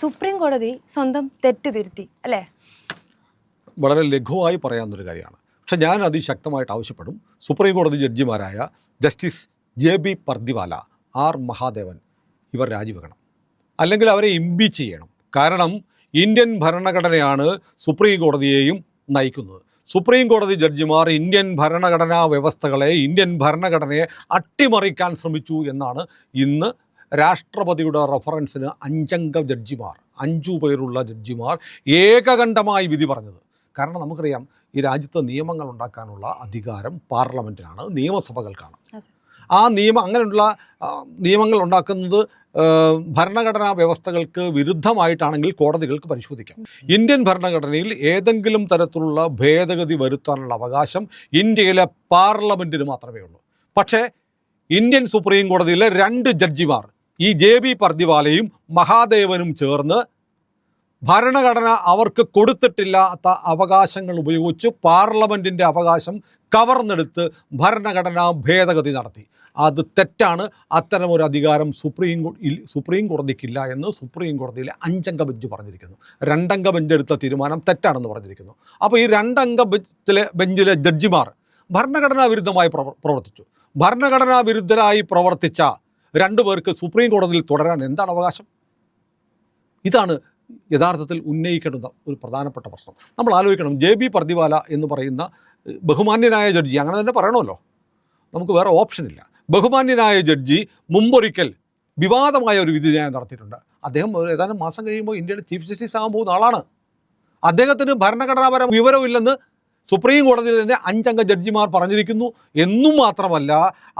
Supreme കോടതി സ്വന്തം തെറ്റ് തിരുത്തി അല്ലേ? വളരെ ലഘുവായി പറയാവുന്നൊരു കാര്യമാണ്. പക്ഷെ ഞാൻ അതിശക്തമായിട്ട് ആവശ്യപ്പെടും. സുപ്രീം കോടതി ജഡ്ജിമാരായ justice J B Pardiwala R Mahadevan ഇവർ രാജിവെക്കണം. അല്ലെങ്കിൽ അവരെ ഇമ്പീച്ച് ചെയ്യണം. കാരണം ഇന്ത്യൻ ഭരണഘടനയാണ് സുപ്രീം കോടതിയെയും നയിക്കുന്നത്. സുപ്രീം കോടതി ജഡ്ജിമാർ ഇന്ത്യൻ ഭരണഘടനാ വ്യവസ്ഥകളെ ഇന്ത്യൻ ഭരണഘടനയെ അട്ടിമറിക്കാൻ ശ്രമിച്ചു എന്നാണ് ഇന്ന് രാഷ്ട്രപതിയുടെ റഫറൻസിന് അഞ്ചംഗ ജഡ്ജിമാർ അഞ്ചു പേരുള്ള ജഡ്ജിമാർ ഏകകണ്ഠമായി വിധി പറഞ്ഞത്. കാരണം നമുക്കറിയാം ഈ രാജ്യത്ത് നിയമങ്ങൾ ഉണ്ടാക്കാനുള്ള അധികാരം പാർലമെന്റിനാണ് നിയമസഭകൾക്കാണ്. ആ നിയമം അങ്ങനെയുള്ള നിയമങ്ങൾ ഉണ്ടാക്കുന്നത് ഭരണഘടനാ വ്യവസ്ഥകൾക്ക് വിരുദ്ധമായിട്ടാണെങ്കിൽ കോടതികൾക്ക് പരിശോധിക്കാം. ഇന്ത്യൻ ഭരണഘടനയിൽ ഏതെങ്കിലും തരത്തിലുള്ള ഭേദഗതി വരുത്താനുള്ള അവകാശം ഇന്ത്യയിലെ പാർലമെന്റിന് മാത്രമേ ഉള്ളൂ. പക്ഷേ ഇന്ത്യൻ സുപ്രീം കോടതിയിലെ രണ്ട് ജഡ്ജിമാർ ഈ ജെ ബി പർദിവാലയും മഹാദേവനും ചേർന്ന് ഭരണഘടന അവർക്ക് കൊടുത്തിട്ടില്ലാത്ത അവകാശങ്ങൾ ഉപയോഗിച്ച് പാർലമെന്റിന്റെ അവകാശം കവർന്നെടുത്ത് ഭരണഘടനാ ഭേദഗതി നടത്തി. അത് തെറ്റാണ്. അത്തരമൊരു അധികാരം സുപ്രീം സുപ്രീം കോടതിക്കില്ല എന്ന് സുപ്രീം കോടതിയിലെ അഞ്ചംഗ ബെഞ്ച് പറഞ്ഞിരിക്കുന്നു. രണ്ടംഗ ബെഞ്ച് എടുത്ത തീരുമാനം തെറ്റാണെന്ന് പറഞ്ഞിരിക്കുന്നു. അപ്പോൾ ഈ രണ്ടംഗ ബെഞ്ചിലെ ബെഞ്ചിലെ ജഡ്ജിമാർ ഭരണഘടനാ വിരുദ്ധമായി പ്രവർ- പ്രവർത്തിച്ചു. ഭരണഘടനാ വിരുദ്ധരായി പ്രവർത്തിച്ച രണ്ടു പേർക്ക് സുപ്രീം കോടതിയിൽ തുടരാൻ എന്താണ് അവകാശം? ഇതാണ് യഥാർത്ഥത്തിൽ ഉന്നയിക്കേണ്ടുന്ന ഒരു പ്രധാനപ്പെട്ട പ്രശ്നം. നമ്മൾ ആലോചിക്കണം ജെ ബി പർദിവാല എന്ന് പറയുന്ന ബഹുമാന്യനായ ജഡ്ജി അങ്ങനെ തന്നെ പറയണമല്ലോ. നമുക്ക് വേറെ ഓപ്ഷനില്ല ബഹുമാന്യനായ ജഡ്ജി മുമ്പൊരിക്കൽ വിവാദമായ ഒരു വിധി ന്യായം നടത്തിയിട്ടുണ്ട്. അദ്ദേഹം ഏതാനും മാസം കഴിയുമ്പോൾ ഇന്ത്യയുടെ ചീഫ് ജസ്റ്റിസ് ആകാൻ പോകുന്ന ആളാണ്. അദ്ദേഹത്തിന് ഭരണഘടനാപരം വിവരമില്ലെന്ന് സുപ്രീം കോടതിയിൽ തന്നെ അഞ്ചംഗ ജഡ്ജിമാർ പറഞ്ഞിരിക്കുന്നു. എന്നും മാത്രമല്ല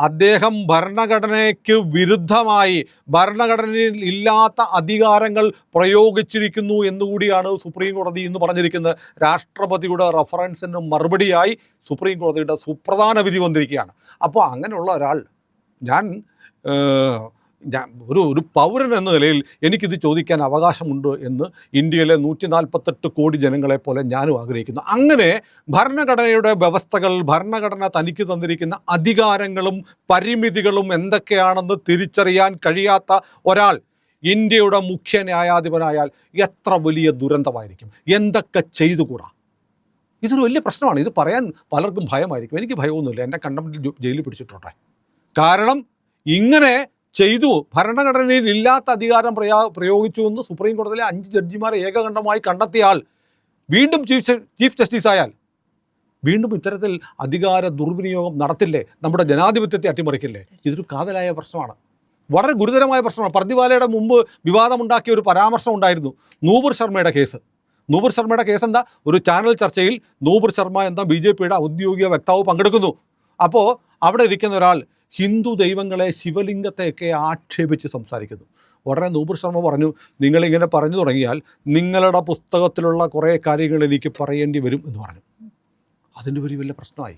അദ്ദേഹം ഭരണഘടനയ്ക്ക് വിരുദ്ധമായി ഭരണഘടനയിൽ ഇല്ലാത്ത അധികാരങ്ങൾ പ്രയോഗിച്ചിരിക്കുന്നു എന്നുകൂടിയാണ് സുപ്രീം കോടതി ഇന്ന് പറഞ്ഞിരിക്കുന്നത്. രാഷ്ട്രപതിയുടെ റഫറൻസിന് മറുപടിയായി സുപ്രീം കോടതിയുടെ സുപ്രധാന വിധി വന്നിരിക്കുകയാണ്. അപ്പോൾ അങ്ങനെയുള്ള ഒരാൾ ഞാൻ ഞാൻ ഒരു ഒരു പൗരൻ എന്ന നിലയിൽ എനിക്കിത് ചോദിക്കാൻ അവകാശമുണ്ട് എന്ന് ഇന്ത്യയിലെ നൂറ്റി നാൽപ്പത്തെട്ട് കോടി ജനങ്ങളെ പോലെ ഞാനും ആഗ്രഹിക്കുന്നു. അങ്ങനെ ഭരണഘടനയുടെ വ്യവസ്ഥകൾ ഭരണഘടന തനിക്ക് തന്നിരിക്കുന്ന അധികാരങ്ങളും പരിമിതികളും എന്തൊക്കെയാണെന്ന് തിരിച്ചറിയാൻ കഴിയാത്ത ഒരാൾ ഇന്ത്യയുടെ മുഖ്യ ന്യായാധിപനായാൽ എത്ര വലിയ ദുരന്തമായിരിക്കും? എന്തൊക്കെ ചെയ്തുകൂടാ? ഇതൊരു വലിയ പ്രശ്നമാണ്. ഇത് പറയാൻ പലർക്കും ഭയമായിരിക്കും. എനിക്ക് ഭയമൊന്നുമില്ല. എന്നെ കണ്ടമെന്റ് ജയിലിൽ പിടിച്ചിട്ടോട്ടെ. കാരണം ഇങ്ങനെ ചെയ്തു. ഭരണഘടനയിൽ ഇല്ലാത്ത അധികാരം പ്രയാ പ്രയോഗിച്ചു എന്ന് സുപ്രീം കോടതിയിലെ അഞ്ച് ജഡ്ജിമാരെ ഏകകണ്ഠമായി കണ്ടെത്തിയാൽ വീണ്ടും ചീഫ് ചീഫ് ജസ്റ്റിസ് ആയാൽ വീണ്ടും ഇത്തരത്തിൽ അധികാര ദുർവിനിയോഗം നടത്തില്ലേ? നമ്മുടെ ജനാധിപത്യത്തെ അട്ടിമറിക്കില്ലേ? ഇതൊരു കാതലായ പ്രശ്നമാണ്. വളരെ ഗുരുതരമായ പ്രശ്നമാണ്. പ്രതിപാലയുടെ മുമ്പ് വിവാദമുണ്ടാക്കിയ ഒരു പരാമർശം ഉണ്ടായിരുന്നു. നൂപുർ ശർമ്മയുടെ കേസ്. നൂപുർ ശർമ്മയുടെ കേസ് എന്താ? ഒരു ചാനൽ ചർച്ചയിൽ നൂപുർ ശർമ്മ എന്ന ബി ജെ പിയുടെ ഔദ്യോഗിക വക്താവ് പങ്കെടുക്കുന്നു. അപ്പോൾ അവിടെ ഇരിക്കുന്ന ഒരാൾ ഹിന്ദു ദൈവങ്ങളെ ശിവലിംഗത്തെയൊക്കെ ആക്ഷേപിച്ച് സംസാരിക്കുന്നു. ഉടനെ നൂപുർ ശർമ്മ പറഞ്ഞു നിങ്ങളിങ്ങനെ പറഞ്ഞു തുടങ്ങിയാൽ നിങ്ങളുടെ പുസ്തകത്തിലുള്ള കുറേ കാര്യങ്ങൾ എനിക്ക് പറയേണ്ടി വരും എന്ന് പറഞ്ഞു. അതിന്റെ ഒരു വലിയ പ്രശ്നമായി.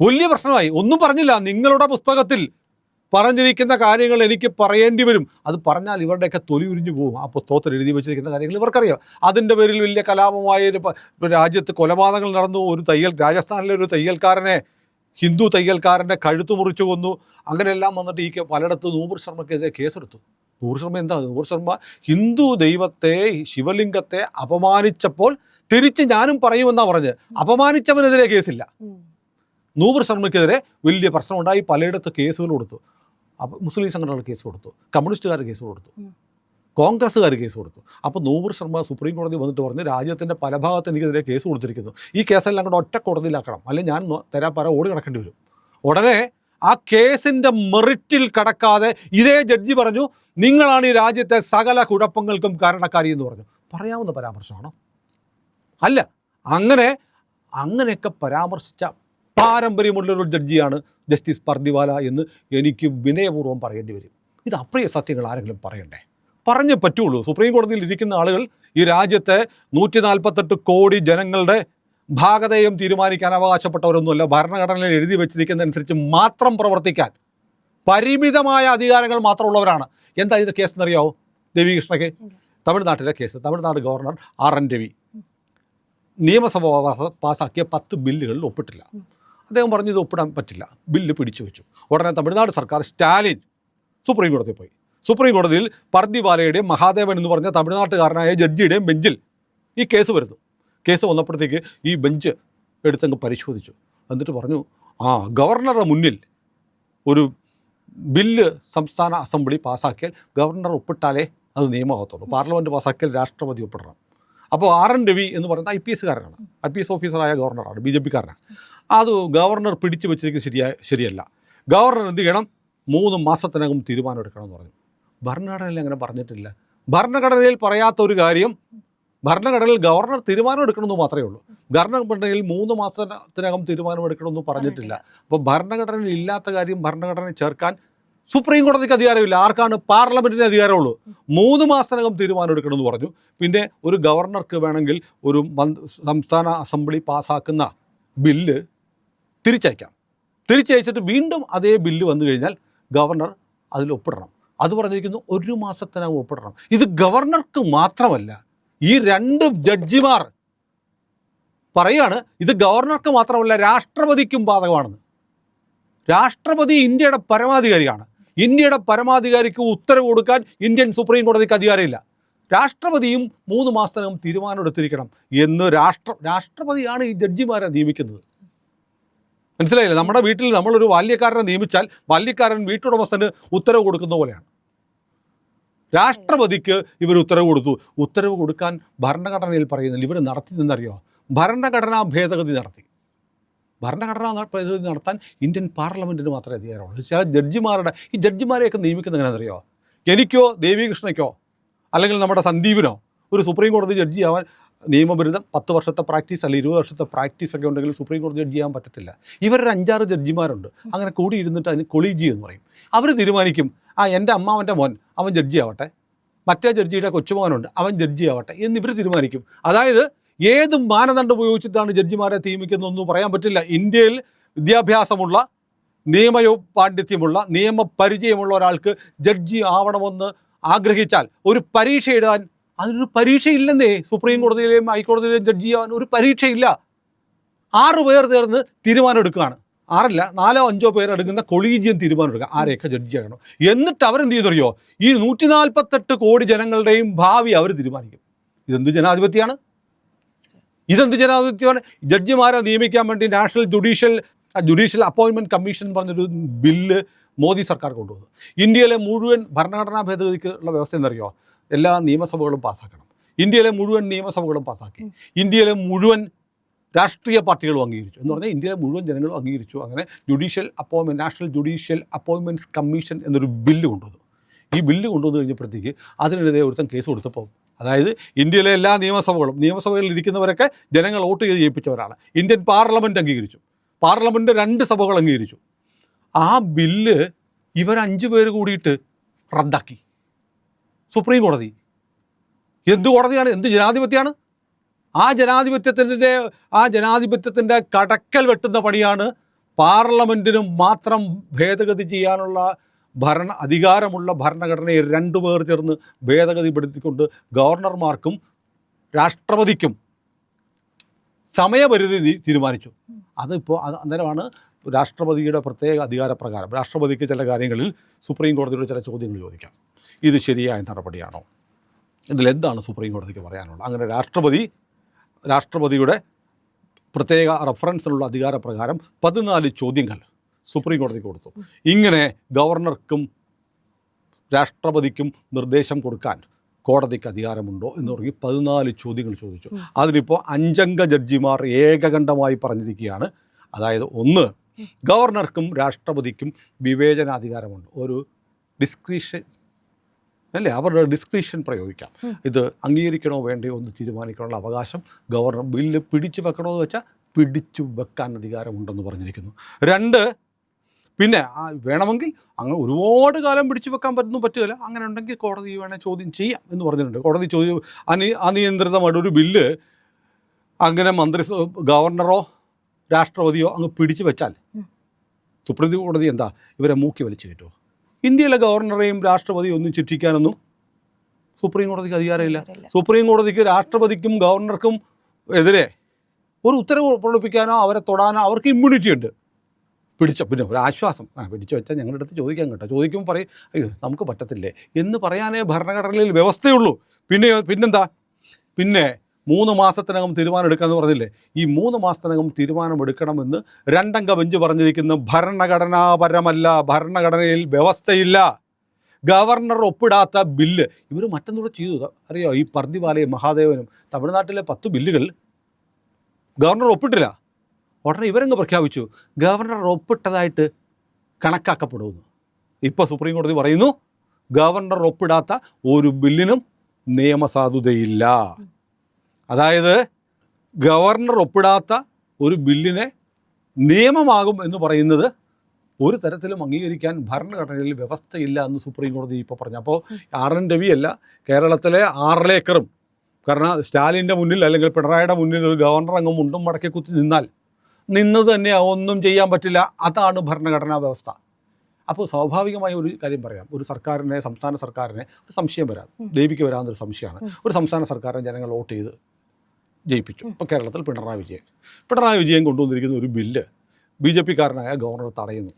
വലിയ പ്രശ്നമായി. ഒന്നും പറഞ്ഞില്ല. നിങ്ങളുടെ പുസ്തകത്തിൽ പറഞ്ഞിരിക്കുന്ന കാര്യങ്ങൾ എനിക്ക് പറയേണ്ടി വരും. അത് പറഞ്ഞാൽ ഇവരുടെയൊക്കെ തൊലി ഉരിഞ്ഞു പോകും. ആ പുസ്തകത്തിൽ എഴുതി വെച്ചിരിക്കുന്ന കാര്യങ്ങൾ ഇവർക്കറിയാം. അതിന്റെ പേരിൽ വലിയ കലാപമായ ഒരു രാജ്യത്ത് കൊലപാതകങ്ങൾ നടന്നു. ഒരു തയ്യൽ രാജസ്ഥാനിലെ ഒരു തയ്യൽക്കാരനെ ഹിന്ദു തയ്യൽക്കാരന്റെ കഴുത്ത് മുറിച്ചു കൊന്നു. അങ്ങനെയെല്ലാം വന്നിട്ട് ഈ പലയിടത്ത് നൂപുർ ശർമ്മക്കെതിരെ കേസെടുത്തു. നൂർ ശർമ്മ എന്താ? നൂർ ശർമ്മ ഹിന്ദു ദൈവത്തെ ശിവലിംഗത്തെ അപമാനിച്ചപ്പോൾ തിരിച്ച് ഞാനും പറയുമെന്നാണ് പറഞ്ഞത് അപമാനിച്ചവനെതിരെ കേസില്ല. നൂപുർ ശർമ്മയ്ക്കെതിരെ വലിയ പ്രശ്നമുണ്ടായി. പലയിടത്ത് കേസുകൾ കൊടുത്തു. അപ്പം മുസ്ലിം സംഘടനകൾ കേസ് കൊടുത്തു. കമ്മ്യൂണിസ്റ്റുകാർ കേസ് കൊടുത്തു. കോൺഗ്രസ്സുകാർ കേസ് കൊടുത്തു. അപ്പോൾ നൂറ് ശർമ്മ സുപ്രീം കോടതി വന്നിട്ട് പറഞ്ഞു രാജ്യത്തിന്റെ പല ഭാഗത്ത് എനിക്കെതിരെ കേസ് കൊടുത്തിരിക്കുന്നു. ഈ കേസെല്ലാം കൂടെ ഒറ്റ കോടതിയിലാക്കണം. അല്ലെങ്കിൽ ഞാൻ തരാപ്പാറ ഓടി കിടക്കേണ്ടി വരും. ഉടനെ ആ കേസിന്റെ മെറിറ്റിൽ കടക്കാതെ ഇതേ ജഡ്ജി പറഞ്ഞു നിങ്ങളാണ് ഈ രാജ്യത്തെ സകല കുഴപ്പങ്ങൾക്കും കാരണക്കാരി എന്ന് പറഞ്ഞു. പറയാവുന്ന പരാമർശമാണോ? അല്ല. അങ്ങനെ അങ്ങനെയൊക്കെ പരാമർശിച്ച പാരമ്പര്യമുള്ളൊരു ജഡ്ജിയാണ് ജസ്റ്റിസ് പർദിവാല എന്ന് എനിക്ക് വിനയപൂർവം പറയേണ്ടി വരും. ഇത് അപ്രിയ സത്യങ്ങൾ ആരെങ്കിലും പറയണ്ടേ? പറഞ്ഞേ പറ്റുള്ളൂ. സുപ്രീം കോടതിയിൽ ഇരിക്കുന്ന ആളുകൾ ഈ രാജ്യത്തെ നൂറ്റി നാൽപ്പത്തെട്ട് കോടി ജനങ്ങളുടെ ഭാഗതയും തീരുമാനിക്കാൻ അവകാശപ്പെട്ടവരൊന്നുമല്ല. ഭരണഘടനയിൽ എഴുതി വെച്ചിരിക്കുന്നതനുസരിച്ച് മാത്രം പ്രവർത്തിക്കാൻ പരിമിതമായ അധികാരങ്ങൾ മാത്രമുള്ളവരാണ്. എന്താ ഇതിന്റെ കേസ് എന്നറിയാവോ? ദേവികൃഷ്ണയ്ക്ക് തമിഴ്നാട്ടിലെ case. Tamil Nadu governor R N Ravi. നിയമസഭ പാസ്സാക്കിയ പത്ത് ബില്ലുകളിൽ ഒപ്പിട്ടില്ല. അദ്ദേഹം പറഞ്ഞു ഇത് ഒപ്പിടാൻ പറ്റില്ല. ബില്ല് പിടിച്ചു വെച്ചു. ഉടനെ തമിഴ്നാട് സർക്കാർ സ്റ്റാലിൻ സുപ്രീം കോടതിയിൽ പോയി. സുപ്രീം കോടതിയിൽ പർദിവാലയുടെയും മഹാദേവൻ എന്ന് പറഞ്ഞ തമിഴ്നാട്ടുകാരനായ ജഡ്ജിയുടെയും ബെഞ്ചിൽ ഈ കേസ് വരുന്നു. കേസ് വന്നപ്പോഴത്തേക്ക് ഈ ബെഞ്ച് എടുത്തങ്ങ് പരിശോധിച്ചു. എന്നിട്ട് പറഞ്ഞു ആ ഗവർണറുടെ മുന്നിൽ ഒരു ബില്ല് സംസ്ഥാന അസംബ്ലി പാസ്സാക്കിയാൽ ഗവർണർ ഒപ്പിട്ടാലേ അത് നിയമമാകത്തുള്ളൂ. പാർലമെന്റ് പാസ്സാക്കിയാൽ രാഷ്ട്രപതി ഒപ്പിടണം. അപ്പോൾ ആർ എൻ രവി എന്ന് പറയുന്ന ഐ പി എസ്സുകാരനാണ്. ഐ പി എസ് ഓഫീസറായ ഗവർണറാണ് ബി ജെ പിക്കാരനാണ്. അത് ഗവർണർ പിടിച്ചു വെച്ചിരിക്കുന്നത് ശരിയായ ശരിയല്ല. ഗവർണർ എന്ത് ചെയ്യണം? മൂന്ന് മാസത്തിനകം തീരുമാനമെടുക്കണം എന്ന് പറഞ്ഞു. ഭരണഘടനയിൽ അങ്ങനെ പറഞ്ഞിട്ടില്ല. ഭരണഘടനയിൽ പറയാത്ത ഒരു കാര്യം ഭരണഘടനയിൽ ഗവർണർ തീരുമാനം എടുക്കണമെന്ന് മാത്രമേ ഉള്ളൂ. ഭരണഘടനയിൽ മൂന്ന് മാസത്തിനകം തീരുമാനമെടുക്കണമെന്ന് പറഞ്ഞിട്ടില്ല. അപ്പോൾ ഭരണഘടനയിൽ ഇല്ലാത്ത കാര്യം ഭരണഘടനയിൽ ചേർക്കാൻ സുപ്രീം കോടതിക്ക് അധികാരമില്ല. ആർക്കാണ് പാർലമെന്റിന് അധികാരമുള്ളൂ? മൂന്ന് മാസത്തിനകം തീരുമാനം എടുക്കണമെന്ന് പറഞ്ഞു. പിന്നെ ഒരു ഗവർണർക്ക് വേണമെങ്കിൽ ഒരു സംസ്ഥാന അസംബ്ലി പാസ്സാക്കുന്ന ബില്ല് തിരിച്ചയക്കാം. തിരിച്ചയച്ചിട്ട് വീണ്ടും അതേ ബില്ല് വന്നു കഴിഞ്ഞാൽ ഗവർണർ അതിൽ ഒപ്പിടണം. അത് പറഞ്ഞിരിക്കുന്നു ഒരു മാസത്തിനകം ഒപ്പിടണം. ഇത് ഗവർണർക്ക് മാത്രമല്ല ഈ രണ്ട് ജഡ്ജിമാർ പറയാണ് ഇത് ഗവർണർക്ക് മാത്രമല്ല രാഷ്ട്രപതിക്കും ബാധകമാണെന്ന്. രാഷ്ട്രപതി ഇന്ത്യയുടെ പരമാധികാരിയാണ്. ഇന്ത്യയുടെ പരമാധികാരിക്ക് ഉത്തരവ് കൊടുക്കാൻ ഇന്ത്യൻ സുപ്രീം കോടതിക്ക് അധികാരമില്ല. രാഷ്ട്രപതിയും മൂന്ന് മാസത്തിനകം തീരുമാനം എടുത്തിരിക്കണം എന്ന് രാഷ്ട്ര രാഷ്ട്രപതിയാണ് ഈ ജഡ്ജിമാരെ നിയമിക്കുന്നത്. മനസ്സിലായില്ലേ? നമ്മുടെ വീട്ടിൽ നമ്മളൊരു ബാല്യക്കാരനെ നിയമിച്ചാൽ ബാല്യക്കാരൻ വീട്ടുടമസ്ഥന് ഉത്തരവ് കൊടുക്കുന്ന പോലെയാണ്. രാഷ്ട്രപതിക്ക് ഇവർ ഉത്തരവ് കൊടുത്തു. ഉത്തരവ് കൊടുക്കാൻ ഭരണഘടനയിൽ പറയുന്നില്ല ഇവർ നടത്തി നിന്നറിയോ ഭരണഘടനാ ഭേദഗതി നടത്തി. ഭരണഘടനാ ഭേദഗതി നടത്താൻ ഇന്ത്യൻ പാർലമെന്റിന് മാത്രമേ അധികാരമുള്ളൂ. ചില ജഡ്ജിമാരുടെ ഈ ജഡ്ജിമാരെയൊക്കെ നിയമിക്കുന്നത് എങ്ങനെയാണെന്നറിയോ എനിക്കോ ദേവികൃഷ്ണയ്ക്കോ അല്ലെങ്കിൽ നമ്മുടെ സന്ദീപിനോ ഒരു സുപ്രീം കോടതി ജഡ്ജി ആവാൻ നിയമബിരുദം പത്ത് വർഷത്തെ പ്രാക്ടീസ് അല്ലെങ്കിൽ ഇരുപത് വർഷത്തെ പ്രാക്ടീസ് ഒക്കെ ഉണ്ടെങ്കിൽ സുപ്രീം കോടതി ജഡ്ജി ചെയ്യാൻ പറ്റത്തില്ല. ഇവരൊരു അഞ്ചാറ് ജഡ്ജിമാരുണ്ട്. അങ്ങനെ കൂടി ഇരുന്നിട്ട് അതിന് കൊളീജി എന്ന് പറയും. അവർ തീരുമാനിക്കും ആ എന്റെ അമ്മാവന്റെ മോൻ അവൻ ജഡ്ജി ആവട്ടെ. മറ്റേ ജഡ്ജിയുടെ കൊച്ചുമോനുണ്ട് അവൻ ജഡ്ജി ആവട്ടെ. എന്നിവർ തീരുമാനിക്കും. അതായത് ഏത് മാനദണ്ഡം ഉപയോഗിച്ചിട്ടാണ് ജഡ്ജിമാരെ നിയമിക്കുന്നതെന്ന് പറയാൻ പറ്റില്ല. ഇന്ത്യയിൽ വിദ്യാഭ്യാസമുള്ള നിയമയോ പാണ്ഡിത്യമുള്ള നിയമപരിചയമുള്ള ഒരാൾക്ക് ജഡ്ജി ആവണമെന്ന് ആഗ്രഹിച്ചാൽ ഒരു പരീക്ഷ എഴുതാൻ അതിനൊരു പരീക്ഷയില്ലെന്നേ സുപ്രീം കോടതിയിലെയും ഹൈക്കോടതിയിലെയും ജഡ്ജി ചെയ്യാൻ ഒരു പരീക്ഷയില്ല. ആറ് പേർ ചേർന്ന് തീരുമാനം എടുക്കുകയാണ് ആറല്ല നാലോ അഞ്ചോ പേർ എടുക്കുന്ന കൊളീജിയം തീരുമാനം എടുക്കുക ആരെയൊക്കെ ജഡ്ജി ചെയ്യണം. എന്നിട്ട് അവരെന്ത് ചെയ്തറിയോ? ഈ നൂറ്റി നാൽപ്പത്തെട്ട് കോടി ജനങ്ങളുടെയും ഭാവി അവർ തീരുമാനിക്കും. ഇതെന്ത് ജനാധിപത്യമാണ്? ഇതെന്ത് ജനാധിപത്യമാണ്? ജഡ്ജിമാരെ നിയമിക്കാൻ വേണ്ടി നാഷണൽ ജുഡീഷ്യൽ ജുഡീഷ്യൽ അപ്പോയിൻമെന്റ് കമ്മീഷൻ പറഞ്ഞൊരു ബില്ല് മോദി സർക്കാർ കൊണ്ടുവന്നു. ഇന്ത്യയിലെ മുഴുവൻ ഭരണഘടനാ ഭേദഗതിക്കുള്ള വ്യവസ്ഥ എന്നറിയോ എല്ലാ നിയമസഭകളും പാസ്സാക്കണം ഇന്ത്യയിലെ മുഴുവൻ നിയമസഭകളും പാസ്സാക്കി ഇന്ത്യയിലെ മുഴുവൻ രാഷ്ട്രീയ പാർട്ടികളും അംഗീകരിച്ചു. എന്ന് പറഞ്ഞാൽ ഇന്ത്യയിലെ മുഴുവൻ ജനങ്ങളും അംഗീകരിച്ചു. അങ്ങനെ ജുഡീഷ്യൽ അപ്പോയിൻമെന്റ് നാഷണൽ ജുഡീഷ്യൽ അപ്പോയിൻമെന്റ്സ് കമ്മീഷൻ എന്നൊരു ബില്ല് കൊണ്ടുവന്നു. ഈ ബില്ല് കൊണ്ടുവന്നു കഴിഞ്ഞപ്പോഴത്തേക്ക് അതിനെതിരെ ഒരുത്തൻ കേസ് കൊടുത്തപ്പോൾ അതായത് ഇന്ത്യയിലെ എല്ലാ നിയമസഭകളും നിയമസഭകളിൽ ഇരിക്കുന്നവരൊക്കെ ജനങ്ങൾ വോട്ട് ചെയ്ത് ജയിപ്പിച്ചവരാണ്. ഇന്ത്യൻ പാർലമെന്റ് അംഗീകരിച്ചു. പാർലമെന്റ് രണ്ട് സഭകൾ അംഗീകരിച്ചു. ആ ബില്ല് ഇവരഞ്ച് പേര് കൂടിയിട്ട് റദ്ദാക്കി. സുപ്രീം കോടതി. എന്ത് കോടതിയാണ്? എന്ത് ജനാധിപത്യമാണ്? ആ ജനാധിപത്യത്തിന്റെ ആ ജനാധിപത്യത്തിന്റെ കടക്കൽ വെട്ടുന്ന പണിയാണ് പാർലമെന്റിനും മാത്രം ഭേദഗതി ചെയ്യാനുള്ള ഭരണ അധികാരമുള്ള ഭരണഘടനയെ രണ്ടു പേർ ചേർന്ന് ഭേദഗതിപ്പെടുത്തിക്കൊണ്ട് ഗവർണർമാർക്കും രാഷ്ട്രപതിക്കും സമയപരിധി തീരുമാനിച്ചു. അതിപ്പോൾ അത് അന്നേരമാണ് രാഷ്ട്രപതിയുടെ പ്രത്യേക അധികാരപ്രകാരം. രാഷ്ട്രപതിക്ക് ചില കാര്യങ്ങളിൽ സുപ്രീം കോടതിയുടെ ചില ചോദ്യങ്ങൾ ചോദിക്കാം. ഇത് ശരിയായ നടപടിയാണോ? ഇതിലെന്താണ് സുപ്രീം കോടതിക്ക് പറയാനുള്ളത്? അങ്ങനെ രാഷ്ട്രപതി രാഷ്ട്രപതിയുടെ പ്രത്യേക റഫറൻസിലുള്ള അധികാരപ്രകാരം പതിനാല് ചോദ്യങ്ങൾ സുപ്രീം കോടതിക്ക് കൊടുത്തു. ഇങ്ങനെ ഗവർണർക്കും രാഷ്ട്രപതിക്കും നിർദ്ദേശം കൊടുക്കാൻ കോടതിക്ക് അധികാരമുണ്ടോ എന്ന് പറഞ്ഞ് പതിനാല് ചോദ്യങ്ങൾ ചോദിച്ചു. അതിലിപ്പോൾ അഞ്ചംഗ ജഡ്ജിമാർ ഏകകണ്ഠമായി പറഞ്ഞിരിക്കുകയാണ്. അതായത് ഒന്ന് ഗവർണർക്കും രാഷ്ട്രപതിക്കും വിവേചനാധികാരമുണ്ട്. ഒരു ഡിസ്ക്രിഷൻ അല്ലേ? അവരുടെ ഡിസ്ക്രിപ്ഷൻ പ്രയോഗിക്കാം. ഇത് അംഗീകരിക്കണോ വേണ്ടയോ എന്ന് തീരുമാനിക്കാനുള്ള അവകാശം ഗവർണർ ബില്ല് പിടിച്ചു വെക്കണോ എന്ന് വെച്ചാൽ പിടിച്ചു വെക്കാൻ അധികാരമുണ്ടെന്ന് പറഞ്ഞിരിക്കുന്നു. രണ്ട് പിന്നെ ആ വേണമെങ്കിൽ അങ്ങ് ഒരുപാട് കാലം പിടിച്ചു വെക്കാൻ പറ്റുന്നു പറ്റില്ല അങ്ങനെ ഉണ്ടെങ്കിൽ കോടതി വേണേൽ ചോദ്യം ചെയ്യാം എന്ന് പറഞ്ഞിട്ടുണ്ട്. കോടതി ചോദ്യം അനി അനിയന്ത്രിതമായിട്ട് ഒരു ബില്ല് അങ്ങനെ മന്ത്രി ഗവർണറോ രാഷ്ട്രപതിയോ അങ്ങ് പിടിച്ചു വെച്ചാൽ സുപ്രീം കോടതി എന്താ? ഇവരെ മൂക്കി വലിച്ചു കയറ്റുമോ ഇന്ത്യയിലെ ഗവർണറെയും രാഷ്ട്രപതിയും ഒന്നും ചിട്ടിക്കാനൊന്നും സുപ്രീം കോടതിക്ക് അധികാരമില്ല. അധികാരമില്ല. സുപ്രീം കോടതിക്ക് രാഷ്ട്രപതിക്കും ഗവർണർക്കും എതിരെ ഒരു ഉത്തരവ് പുറപ്പെടുപ്പിക്കാനോ അവരെ തൊടാനോ അവർക്ക് ഇമ്മ്യൂണിറ്റി ഉണ്ട്. പിടിച്ച പിന്നെ ഒരു ആശ്വാസം. ആ പിടിച്ചു വെച്ചാൽ ഞങ്ങളുടെ അടുത്ത് ചോദിക്കാൻ കേട്ടോ. ചോദിക്കുമ്പോൾ പറയും അയ്യോ നമുക്ക് പറ്റത്തില്ലേ? എന്ന് പറയാനേ ഭരണഘടനയിൽ വ്യവസ്ഥയുള്ളൂ. പിന്നെ പിന്നെന്താ? പിന്നെ മൂന്ന് മാസത്തിനകം തീരുമാനം എടുക്കാമെന്ന് പറഞ്ഞില്ലേ? ഈ മൂന്ന് മാസത്തിനകം തീരുമാനം എടുക്കണമെന്ന് രണ്ടംഗ ബെഞ്ച് പറഞ്ഞിരിക്കുന്ന. ഭരണഘടനാപരമല്ല ഭരണഘടനയിൽ വ്യവസ്ഥയില്ല. ഗവർണർ ഒപ്പിടാത്ത ബില്ല്. ഇവർ മറ്റൊന്നുകൂടെ ചെയ്തു? അറിയോ? ഈ പർദിവാലയും മഹാദേവനും തമിഴ്നാട്ടിലെ പത്ത് ബില്ലുകൾ ഗവർണർ ഒപ്പിട്ടില്ല. ഉടനെ ഇവരങ്ങ് പ്രഖ്യാപിച്ചു. ഗവർണർ ഒപ്പിട്ടതായിട്ട് കണക്കാക്കപ്പെടുന്നു. ഇപ്പോൾ സുപ്രീം കോടതി പറയുന്നു ഗവർണർ ഒപ്പിടാത്ത ഒരു ബില്ലിനും നിയമസാധുതയില്ല. അതായത് ഗവർണർ ഒപ്പിടാത്ത ഒരു ബില്ലിനെ നിയമമാകും എന്ന് പറയുന്നത് ഒരു തരത്തിലും അംഗീകരിക്കാൻ ഭരണഘടനയിൽ വ്യവസ്ഥയില്ല എന്ന് സുപ്രീം കോടതി ഇപ്പോൾ പറഞ്ഞു. അപ്പോൾ ആർ എൻ രവിയല്ല കേരളത്തിലെ ആറിലേക്കറും കാരണം സ്റ്റാലിന്റെ മുന്നിൽ അല്ലെങ്കിൽ പിണറായിയുടെ മുന്നിൽ ഒരു ഗവർണർ അങ്ങ് മുണ്ടും മടക്കി കുത്തി നിന്നാൽ നിന്നത് തന്നെ ഒന്നും ചെയ്യാൻ പറ്റില്ല. അതാണ് ഭരണഘടനാ വ്യവസ്ഥ. അപ്പോൾ സ്വാഭാവികമായ ഒരു കാര്യം പറയാം. ഒരു സർക്കാരിനെ സംസ്ഥാന സർക്കാരിനെ ഒരു സംശയം വരാം ദേവിക്ക് വരാവുന്നൊരു സംശയമാണ്. ഒരു സംസ്ഥാന സർക്കാരിനെ ജനങ്ങൾ വോട്ട് ചെയ്ത് ജയിപ്പിച്ചു. ഇപ്പോൾ കേരളത്തിൽ പിണറായി വിജയൻ. പിണറായി വിജയൻ കൊണ്ടുവന്നിരിക്കുന്ന ഒരു ബില്ല് ബി ജെ പിക്കാരനായ ഗവർണർ തടയുന്നു.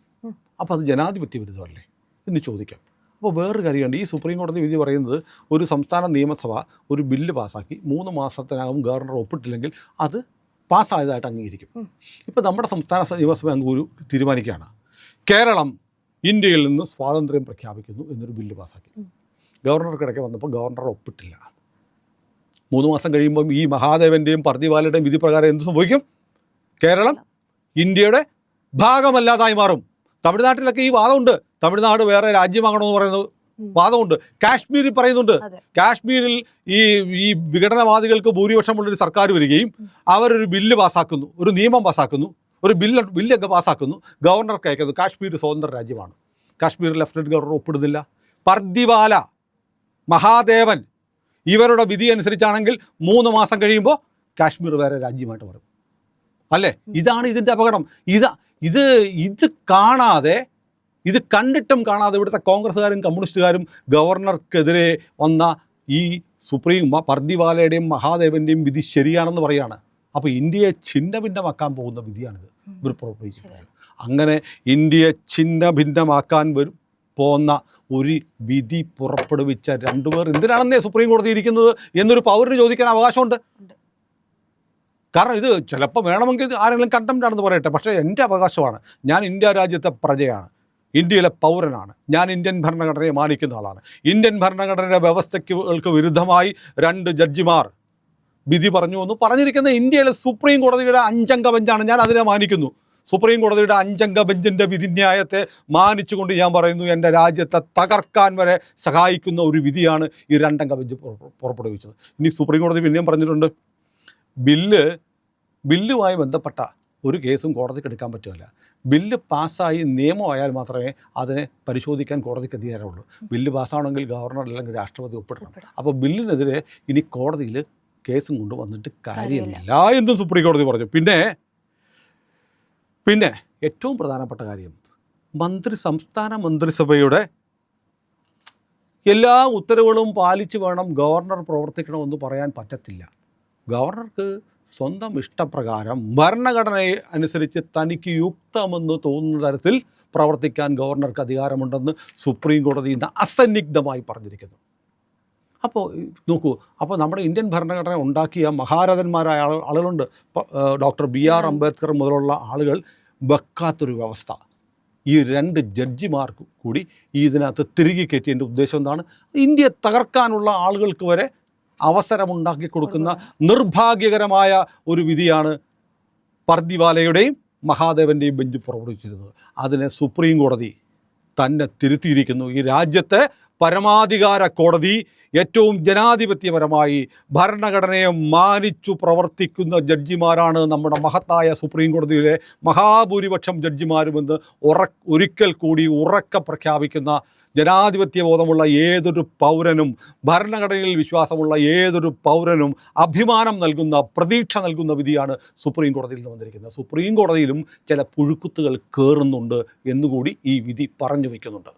അപ്പോൾ അത് ജനാധിപത്യ വിരുദ്ധമല്ലേ എന്ന് ചോദിക്കാം. അപ്പോൾ വേറൊരു കാര്യമുണ്ട് ഈ സുപ്രീം കോടതി വിധി പറയുന്നത് ഒരു സംസ്ഥാന നിയമസഭ ഒരു ബില്ല് പാസ്സാക്കി മൂന്ന് മാസത്തിനകം ഗവർണർ ഒപ്പിട്ടില്ലെങ്കിൽ അത് പാസ്സായതായിട്ട് അംഗീകരിക്കും. ഇപ്പോൾ നമ്മുടെ സംസ്ഥാന നിയമസഭ അംഗം ഒരു തീരുമാനിക്കുകയാണ്. കേരളം ഇന്ത്യയിൽ നിന്ന് സ്വാതന്ത്ര്യം പ്രഖ്യാപിക്കുന്നു എന്നൊരു ബില്ല് പാസ്സാക്കി. ഗവർണർക്കിടയ്ക്ക് വന്നപ്പോൾ ഗവർണർ ഒപ്പിട്ടില്ല. മൂന്ന് മാസം കഴിയുമ്പം ഈ മഹാദേവന്റെയും പർദിവാലയുടെയും വിധിപ്രകാരം എന്ത് സംഭവിക്കും? കേരളം ഇന്ത്യയുടെ ഭാഗമല്ലാതായി മാറും. തമിഴ്നാട്ടിലൊക്കെ ഈ വാദമുണ്ട്. തമിഴ്നാട് വേറെ രാജ്യമാകണമെന്ന് പറയുന്നത് വാദമുണ്ട്. കാശ്മീരിൽ പറയുന്നുണ്ട്. കാശ്മീരിൽ ഈ ഈ വിഘടനവാദികൾക്ക് ഭൂരിപക്ഷമുള്ളൊരു സർക്കാർ വരികയും അവരൊരു ബില്ല് പാസ്സാക്കുന്നു ഒരു നിയമം പാസ്സാക്കുന്നു ഒരു ബില്ല് ബില്ലൊക്കെ പാസ്സാക്കുന്നു ഗവർണർക്ക് അയക്കുന്നു കാശ്മീർ സ്വതന്ത്ര രാജ്യമാണ്. കാശ്മീർ ലെഫ്റ്റനന്റ് ഗവർണർ ഒപ്പിടുന്നില്ല. പർദിവാല മഹാദേവൻ ഇവരുടെ വിധി അനുസരിച്ചാണെങ്കിൽ മൂന്ന് മാസം കഴിയുമ്പോൾ കാശ്മീർ വേറെ രാജ്യമായിട്ട് മാറും. അല്ലേ? ഇതാണ് ഇതിന്റെ അപകടം. ഇതാ ഇത് ഇത് കാണാതെ ഇത് കണ്ടിട്ടും കാണാതെ ഇവിടുത്തെ കോൺഗ്രസ്സുകാരും കമ്മ്യൂണിസ്റ്റുകാരും ഗവർണർക്കെതിരെ വന്ന ഈ സുപ്രീം പർദിവാലയുടെയും മഹാദേവന്റെയും വിധി ശരിയാണെന്ന് പറയാണ്. അപ്പോൾ ഇന്ത്യയെ ഛിന്ന ഭിന്നമാക്കാൻ പോകുന്ന വിധിയാണിത്. ഇവർ പുറപ്പെടുവിച്ചിട്ടുള്ളത് അങ്ങനെ ഇന്ത്യയെ ഛിന്ന ഭിന്നമാക്കാൻ വരും. പോന്ന ഒരു വിധി പുറപ്പെടുവിച്ച രണ്ടുപേർ എന്തിനാണെന്നേ സുപ്രീം കോടതി ഇരിക്കുന്നത് എന്നൊരു പൗരന് ചോദിക്കാൻ അവകാശമുണ്ട്. കാരണം ഇത് ചിലപ്പോൾ വേണമെങ്കിൽ ആരെങ്കിലും കണ്ടംപ്റ്റ് ആണെന്ന് പറയട്ടെ. പക്ഷേ എന്റെ അവകാശമാണ്. ഞാൻ ഇന്ത്യ രാജ്യത്തെ പ്രജയാണ്. ഇന്ത്യയിലെ പൗരനാണ്. ഞാൻ ഇന്ത്യൻ ഭരണഘടനയെ മാനിക്കുന്ന ആളാണ്. ഇന്ത്യൻ ഭരണഘടനയുടെ വ്യവസ്ഥയ്ക്ക് വിരുദ്ധമായി രണ്ട് ജഡ്ജിമാർ വിധി പറഞ്ഞു എന്ന് പറഞ്ഞിരിക്കുന്ന ഇന്ത്യയിലെ സുപ്രീം കോടതിയുടെ അഞ്ചംഗ ബെഞ്ചാണ് ഞാൻ അതിനെ മാനിക്കുന്നു. സുപ്രീം കോടതിയുടെ അഞ്ചംഗ ബെഞ്ചിന്റെ വിധിന്യായത്തെ മാനിച്ചുകൊണ്ട് ഞാൻ പറയുന്നു എന്റെ രാജ്യത്തെ തകർക്കാൻ വരെ സഹായിക്കുന്ന ഒരു വിധിയാണ് ഈ രണ്ടംഗ ബെഞ്ച് പുറപ്പെടുവിച്ചത്. ഇനി സുപ്രീം കോടതി പിന്നെയും പറഞ്ഞിട്ടുണ്ട് ബില്ല് ബില്ലുമായി ബന്ധപ്പെട്ട ഒരു കേസും കോടതിക്ക് എടുക്കാൻ പറ്റില്ല ബില്ല് പാസ്സായി നിയമമായാൽ മാത്രമേ അതിനെ പരിശോധിക്കാൻ കോടതിക്ക് അധികാരമുള്ളൂ. ബില്ല് പാസ്സാവണമെങ്കിൽ ഗവർണർ അല്ലെങ്കിൽ രാഷ്ട്രപതി ഒപ്പിടണം. അപ്പോൾ ബില്ലിനെതിരെ ഇനി കോടതിയിൽ കേസും കൊണ്ട് വന്നിട്ട് കാര്യമില്ല. എന്നും സുപ്രീം കോടതി പറഞ്ഞു. പിന്നെ പിന്നെ? ഏറ്റവും പ്രധാനപ്പെട്ട കാര്യം മന്ത്രി സംസ്ഥാന മന്ത്രിസഭയുടെ എല്ലാ ഉത്തരവുകളും പാലിച്ച് വേണം ഗവർണർ പ്രവർത്തിക്കണമെന്ന് പറയാൻ പറ്റത്തില്ല. ഗവർണർക്ക് സ്വന്തം ഇഷ്ടപ്രകാരം ഭരണഘടനയെ അനുസരിച്ച് തനിക്ക് യുക്തമെന്ന് തോന്നുന്ന തരത്തിൽ പ്രവർത്തിക്കാൻ ഗവർണർക്ക് അധികാരമുണ്ടെന്ന് സുപ്രീം കോടതി ഇന്ന് അസന്നിഗ്ധമായി പറഞ്ഞിരിക്കുന്നു. അപ്പോൾ നോക്കൂ അപ്പോൾ നമ്മുടെ ഇന്ത്യൻ ഭരണഘടന ഉണ്ടാക്കിയ മഹാരഥന്മാരായ ആളു- ആളുകളുണ്ട്. ഡോക്ടർ ബി ആർ അംബേദ്കർ മുതലുള്ള ആളുകൾ വെക്കാത്തൊരു വ്യവസ്ഥ. ഈ രണ്ട് ജഡ്ജിമാർക്ക് കൂടി ഈ ഇതിനകത്ത് തിരികെ കയറ്റിയതിന്റെ ഉദ്ദേശം എന്താണ്? ഇന്ത്യയെ തകർക്കാനുള്ള ആളുകൾക്ക് വരെ അവസരമുണ്ടാക്കി കൊടുക്കുന്ന നിർഭാഗ്യകരമായ ഒരു വിധിയാണ് പർദിവാലയുടെയും മഹാദേവന്റെയും ബെഞ്ച് പുറപ്പെടുവിച്ചിരുന്നത്. അതിനെ സുപ്രീം കോടതി തന്നെ തിരുത്തിയിരിക്കുന്നു. ഈ രാജ്യത്തെ പരമാധികാര കോടതി ഏറ്റവും ജനാധിപത്യപരമായി ഭരണഘടനയെ മാനിച്ചു പ്രവർത്തിക്കുന്ന ജഡ്ജിമാരാണ് നമ്മുടെ മഹത്തായ സുപ്രീം കോടതിയിലെ മഹാഭൂരിപക്ഷം ജഡ്ജിമാരുമെന്ന് ഉറ ഒരിക്കൽ കൂടി ഉറക്ക പ്രഖ്യാപിക്കുന്ന ജനാധിപത്യ ബോധമുള്ള ഏതൊരു പൗരനും ഭരണഘടനയിൽ വിശ്വാസമുള്ള ഏതൊരു പൗരനും അഭിമാനം നൽകുന്ന പ്രതീക്ഷ നൽകുന്ന വിധിയാണ് സുപ്രീം കോടതിയിൽ നിന്ന് വന്നിരിക്കുന്നത്. സുപ്രീം കോടതിയിലും ചില പുഴുക്കുത്തുകൾ കയറുന്നുണ്ട് എന്നുകൂടി ഈ വിധി പറഞ്ഞു വയ്ക്കുന്നുണ്ട്